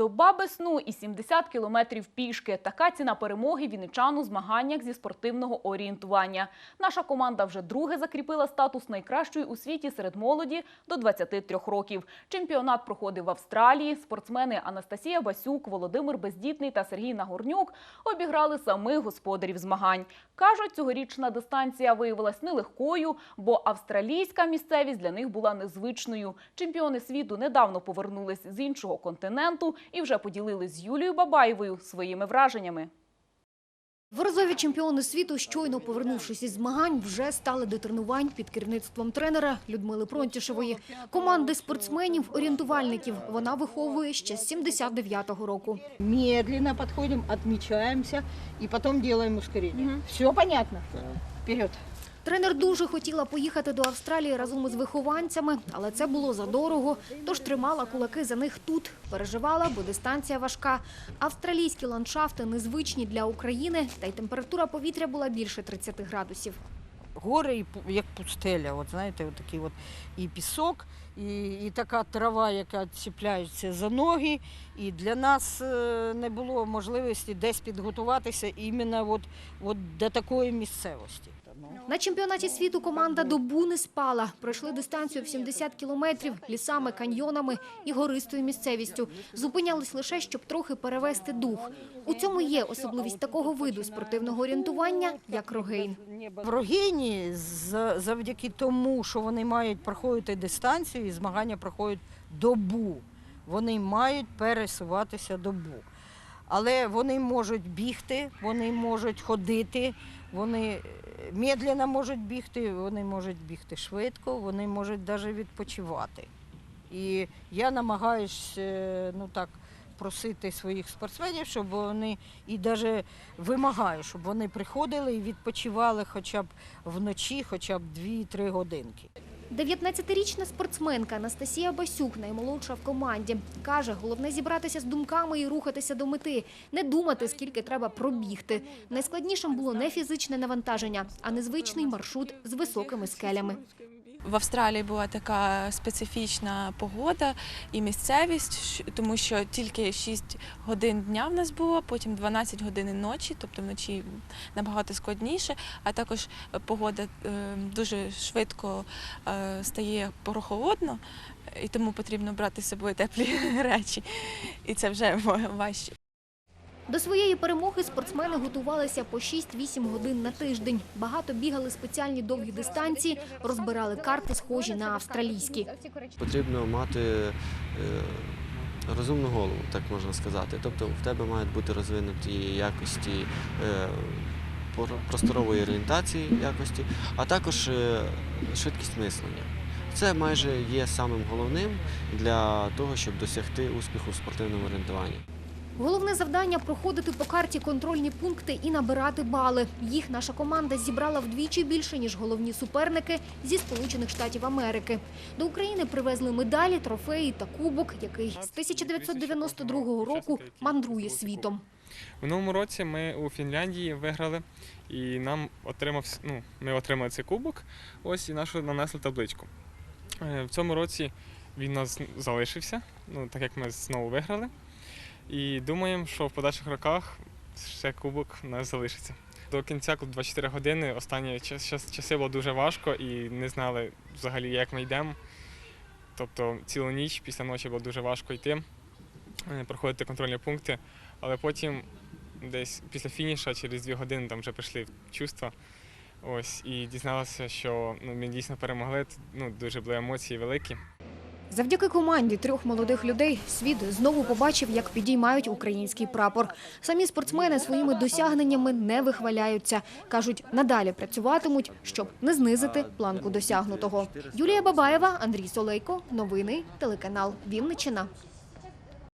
Доба без сну і 70 кілометрів пішки. Така ціна перемоги вінничан у змаганнях зі спортивного орієнтування. Наша команда вже друге закріпила статус найкращої у світі серед молоді до 23 років. Чемпіонат проходив в Австралії. Спортсмени Анастасія Басюк, Володимир Бездітний та Сергій Нагорнюк обіграли самих господарів змагань. Кажуть, цьогорічна дистанція виявилась нелегкою, бо австралійська місцевість для них була незвичною. Чемпіони світу недавно повернулись з іншого континенту і вже поділились з Юлією Бабаєвою своїми враженнями. Дворазові чемпіони світу, щойно повернувшись із змагань, вже стали до тренувань під керівництвом тренера Людмили Пронтішевої. Команди спортсменів-орієнтувальників вона виховує ще з 79-го року. Медленно подходим, отмечаемся и потом делаем ускорение. Все понятно? Вперед. Тренер дуже хотіла поїхати до Австралії разом із вихованцями, але це було задорого, тож тримала кулаки за них тут. Переживала, бо дистанція важка. Австралійські ландшафти незвичні для України, та й температура повітря була більше 30 градусів. Гори як пустеля, от знаєте, от такий от і пісок, і, і така трава, яка чіпляється за ноги. І для нас е, не було можливості десь підготуватися іменно от, от до такої місцевості. На чемпіонаті світу команда добу не спала. Пройшли дистанцію в 70 кілометрів лісами, каньйонами і гористою місцевістю. Зупинялись лише, щоб трохи перевести дух. У цьому є особливість такого виду спортивного орієнтування, як рогейн. В Рогині за- завдяки тому, що вони мають проходити дистанцію, і змагання проходять добу. Вони мають пересуватися добу. Але вони можуть бігти, вони можуть ходити, вони е, медленно можуть бігти, вони можуть бігти швидко, вони можуть навіть відпочивати. І я намагаюся ну так, просити своїх спортсменів, щоб вони і навіть вимагаю, щоб вони приходили і відпочивали хоча б вночі, хоча б 2-3 годинки. 19-річна спортсменка Анастасія Басюк, наймолодша в команді, каже, головне зібратися з думками і рухатися до мети, не думати, скільки треба пробігти. Найскладнішим було не фізичне навантаження, а незвичний маршрут з високими скелями. В Австралії була така специфічна погода і місцевість, тому що тільки 6 годин дня в нас було, потім 12 годин ночі, тобто вночі набагато складніше. А також погода е, дуже швидко е, стає прохолодно, і тому потрібно брати з собою теплі речі. І це вже важче. До своєї перемоги спортсмени готувалися по 6-8 годин на тиждень. Багато бігали спеціальні довгі дистанції, розбирали карти, схожі на австралійські. потрібно мати е, розумну голову, так можна сказати. Тобто в тебе мають бути розвинуті якості е, просторової орієнтації якості, а також е, швидкість мислення. Це майже є самим головним для того, щоб досягти успіху в спортивному орієнтуванні. Головне завдання проходити по карті контрольні пункти і набирати бали. Їх наша команда зібрала вдвічі більше ніж головні суперники зі Сполучених Штатів Америки. До України привезли медалі, трофеї та кубок, який з 1992 року мандрує світом. Минулому році ми у Фінляндії виграли, і нам отримав, ну, ми отримали цей кубок, ось і нашу нанесли табличку. Е, В цьому році він нас залишився, ну, так як ми знову виграли. І думаємо, що в подальших роках ще кубок у нас залишиться. До кінця 24 години останні час, час- часи було дуже важко і не знали взагалі, як ми йдемо. Тобто цілу ніч після ночі було дуже важко йти, е, проходити контрольні пункти. Але потім десь після фініша, через дві години там вже прийшли чувства. Ось, і дізналися, що ну, ми дійсно перемогли. Ну, дуже були емоції великі. Завдяки команді трьох молодих людей світ знову побачив, як підіймають український прапор. Самі спортсмени своїми досягненнями не вихваляються. Кажуть, надалі працюватимуть, щоб не знизити планку досягнутого. Юлія Бабаєва, Андрій Солейко. Новини. Телеканал Вінниччина.